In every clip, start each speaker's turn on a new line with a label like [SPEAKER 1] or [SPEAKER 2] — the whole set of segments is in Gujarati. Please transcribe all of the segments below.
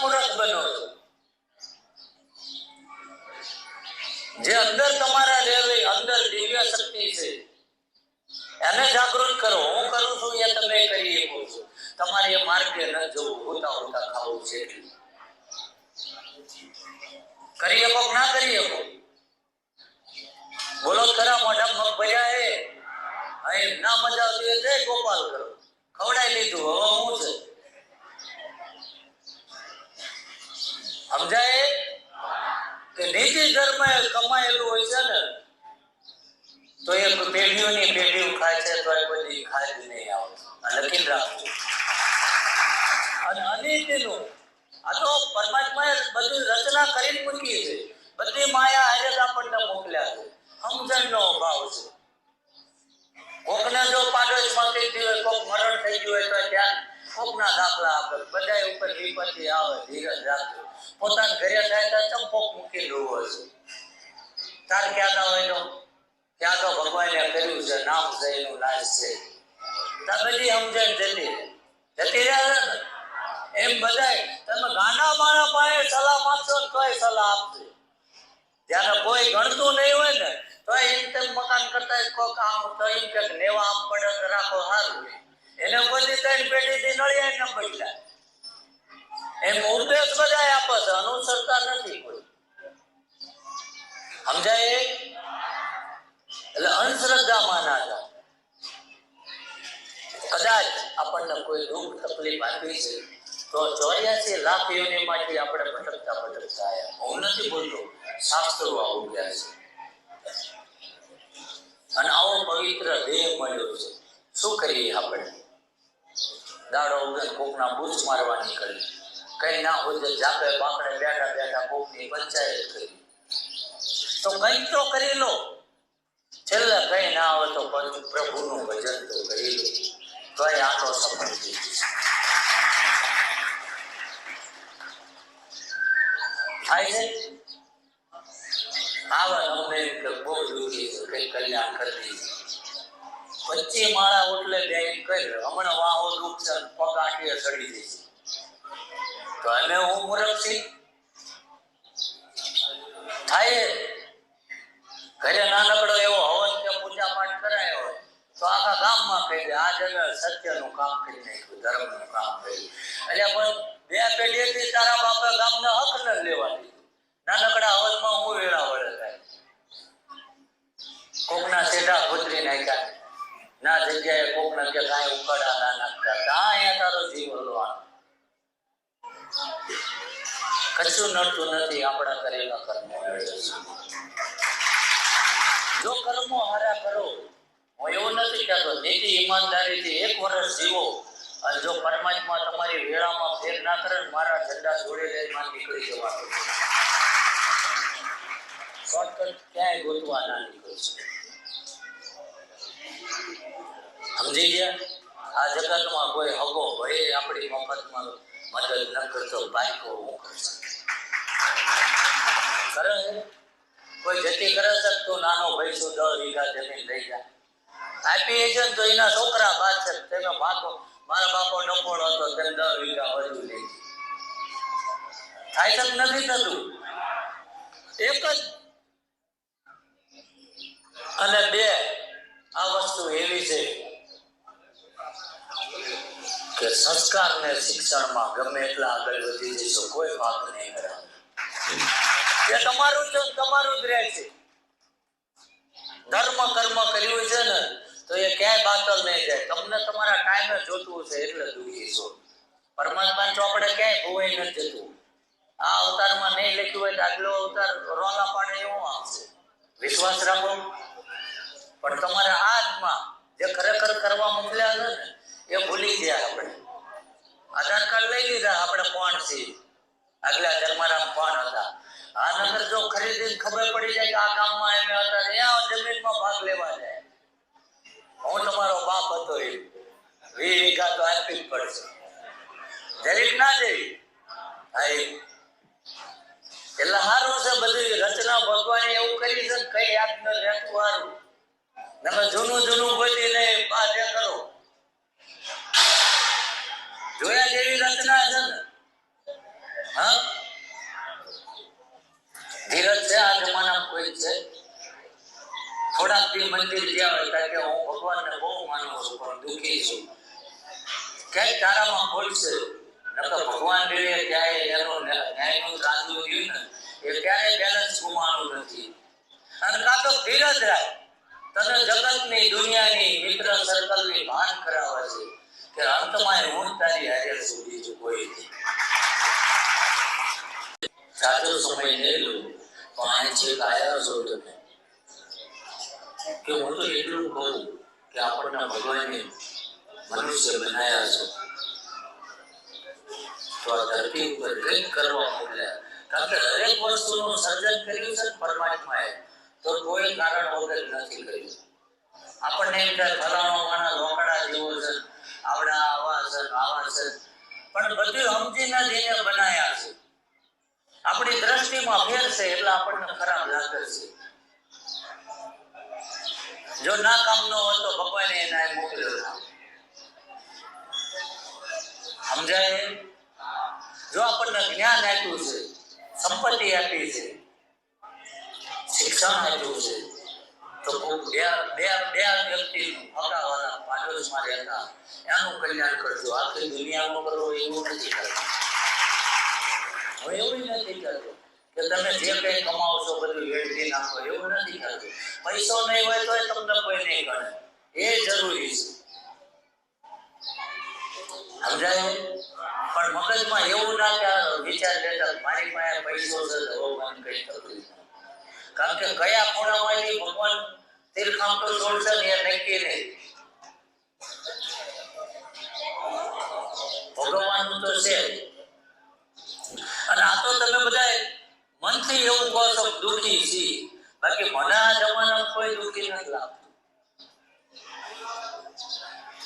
[SPEAKER 1] મૂર્ખ બનો. છો જે અંદર તમારા રહેલી અંદર દિવ્ય શક્તિ છે, એને જાગૃત કરો. હું કરું છું એ તમે કરી શકો છો. તમારે એ માર્ગે ન જવું, હોતા હોતા ખાવું છે. કરી શકો ના કરી શકો? બોલો ખરા મોઢા મગ ભર્યા હે? અહીં ના મજા આવતી જય ગોપાલ કરો. ખવડાવી લીધું, હવે હું છે? સમજાય? કે નીતિ ધર્મ કમાયેલું હોય છે ને, તો એ પેઢીઓની પેઢીઓ ખાય છે, તો એ બધી ખાય નહીં આવે. આ રાખવું અને અનિતિનું, આ તો પરમાત્માએ બધું રચના કરીને મૂકી છે. બધી માયા આજે આપણને મોકલ્યા કોકના દાખલા આપે. બધા ઉપર વિપત્તિ આવે, ધીરજ રાખજો. પોતાના ઘરે થાય તો ચંપોક મૂકી લેવો છે. તાર ક્યાં ના હોય ત્યાં તો ભગવાને કર્યું છે, નામ એનું નાશ છે. બધી સમજણ જતી જતી રહ્યા ને? એમ બધાય, તમે ગાના મારા પાસે સલાહ માંગશો ને તોય સલાહ આપશે જ્યારે કોઈ ગણતું નહીં હોય ને તો એમ તેમ મકાન કરતા કોઈ કામ તો એમ કે નેવા આમ પડે રાખો સારું એને પછી ત્રણ પેઢીથી નળિયા ન બદલાય. એમ ઉપદેશ બધા આપે છે, અનુસરતા નથી કોઈ. સમજાય? એટલે અંધશ્રદ્ધામાં ના જાઓ કદાચ આપણને કોઈ દુઃખ, તકલીફ આપી છે, તો ચોર્યાસી લાખ યોનિમાંથી આપણે ભટકતા ભટકતા આવ્યા હું નથી બોલતો, શાસ્ત્રો આવું ગયા છે. અને આવો પવિત્ર દેહ મળ્યો છે. શું કરીએ આપણે? દાડો ઉગન કોકના બુર્ચ મારવા નીકળી કઈ ના હોય તો જાપે બાપડે બેઠા બેઠા કોકની પંચાયત કરી. તો કંઈક તો કરી લો. છેલ્લે કઈ ના આવે તો પ્રભુનું ભજન તો કરી લો. તો એ આટલો સફળ થઈ થાય છે? આવા અમને બહુ દુઃખી કઈ કલ્યાણ કરી દીધું પચી માળા ઓટલે બે કર હમણાં વાહો દુઃખ છે ને પગ આંટીએ જશે તો અમે હું મૂર્ખ છી? થાય. ઘરે નાનકડો એવો હવન કે પૂજા પાઠ કરાયો તો આખા ગામમાં કહી દે, આ જગ્યાએ સત્યનું કામ કરી નાખ્યું, ધર્મનું કામ કર્યું. એટલે પણ બે પેઢીથી તારા બાપા ગામને હક ન લેવા દીધું. નાનકડા હવનમાં હું વેળા વળે થાય. કોકના સેઢા ખોતરી નાખ્યા. ના જગ્યાએ કોકના કે કાંઈ ઉકાળા ના નાખતા ત્યાં અહીંયા તારો જીવ હલવાનો. કશું નડતું નથી આપણા કરેલા કર્મ. જો કર્મો હારા કરો, હું એવું નથી કહેતો, નીતિ ઈમાનદારીથી એક વર્ષ જીવો અને જો પરમાત્મા તમારી વેળામાં ફેર ના કરે મારા ઝંડા જોડે લઈને નીકળી જવાનું. શોર્ટકટ ક્યાંય ગોતવા ના નીકળશે સમજી ગયા. આ જગતમાં કોઈ હગો ભય આપણી મફતમાં મદદ ન કરતો. બાઈકો હું કરશે કરે? કોઈ જતી કરે છે તો નાનો ભાઈ શું દસ વીઘા જમીન લઈ જાય આપી એજન તો એના છોકરા બાદ છે તેનો બાપો, મારા બાપો ડફોળ હતો, તેમ દસ વીઘા વધુ લઈ થાય નથી થતું? એક જ. અને બે, આ વસ્તુ એવી છે કે સંસ્કાર ને શિક્ષણમાં ગમે એટલા આગળ વધી જશો, કોઈ ભાગ નહીં કરાવે એ તમારું જ તમારું જ રહે છે. ધર્મ કર્મ કર્યું છે ને, તો એ ક્યાંય બાતલ નહીં જાય તમને તમારા ટાઈમે જોતું છે એટલે દુઃખી છો. પરમાત્મા ચોપડે ક્યાંય ભોવાઈ નથી જતું. આ અવતારમાં નહીં લખ્યું હોય તો આગલો અવતાર રોલા પાડે એવો આવશે. વિશ્વાસ રાખો. પણ તમારા આજમાં જે ખરેખર કરવા મોકલ્યા છે ને એ ભૂલી ગયા આપણે. આધાર કાર્ડ લઈ લીધા, આપણે કોણ છીએ આગલા જન્મારામ કોણ હતા? આ નગર જો ખરીદીને ખબર પડી જાય કે આ ગામમાં એમ હતા ત્યાં જમીનમાં ભાગ લેવા જાય. હું તમારો બાપ હતો એ. વી વીઘા તો આપવી જ પડશે. જરીક ના જેવી હા એટલે સારું છે બધી રચના ભગવાને એવું કરી છે કઈ યાદ ન રહેતું સારું. તમે જૂનું જૂનું બાધે કરો. જોયા જેવી રચના છે? ને હા? ધીરજ છે આ જમાના કોઈ છે? થોડાક દી મંદિર ગયા હોય કે હું ભગવાનને બહુ માનું છું, પણ દુઃખી છું. ક્યાંય તારામાં છે? નકર ભગવાન જોઈએ ક્યાંય એનો ન્યાયનું રાંધવું રહ્યું ને, એ ક્યારેય બેલેન્સ ગુમાવવાનું નથી. અને કાં તો ધીરજ રાખ. તને જગતની દુનિયાની મિત્ર સર્કલની ભાન કરાવે છે. કે અંતમાં હું તારી હારે બીજું કોઈ નહીં સાચો સમય નહીં લો પણ આને છેક આવ્યા છો તમે કે હું તો એટલું કહું કે આપણને ભગવાને મનુષ્ય બનાવ્યા છે તો આ ધરતી ઉપર કંઈક કરવા મોકલ્યા કારણ કે દરેક વસ્તુનું સર્જન કર્યું છે પરમાત્માએ તો કોઈ કારણ વગર નથી કર્યું આપણને એમ થાય ફલાણો માણસ રોકડા જેવો છે આવડા આવા છે. પણ બધું સમજીને જ એને બનાયા છે. આપણી દ્રષ્ટિમાં ફેર છે એટલે આપણને ખરાબ લાગે છે. જો ના કામ નો હોય તો ભગવાને એના મોકલ્યો સમજાય? જો આપણને જ્ઞાન આપ્યું છે, સંપત્તિ આપી છે, શિક્ષણ આપ્યું છે તો જે કંઈ કમાવો છો બધું વેડફી એવું નથી કરતું. પૈસો નહીં હોય તો તમને કોઈ નહીં ગણે. એ જરૂરી છે. સમજાય? પણ મગજમાં એવું ના કે વિચાર લેતા મારી પાસે પૈસો છે હવે કઈ. કારણ કે કયા ખૂણામાંથી ભગવાન તીરખામ તો છોડશે ને એ નક્કી નહીં. ભગવાન તો છે અને આ તો તમે બધા મનથી એવું કહો છો, દુઃખી છી બાકી મને આ જમાનામાં કોઈ દુઃખી નથી લાગતું.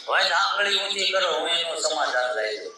[SPEAKER 1] હવે આંગળી ઊંચી કરો, હું એનો સમાધાન લઈ લઉં.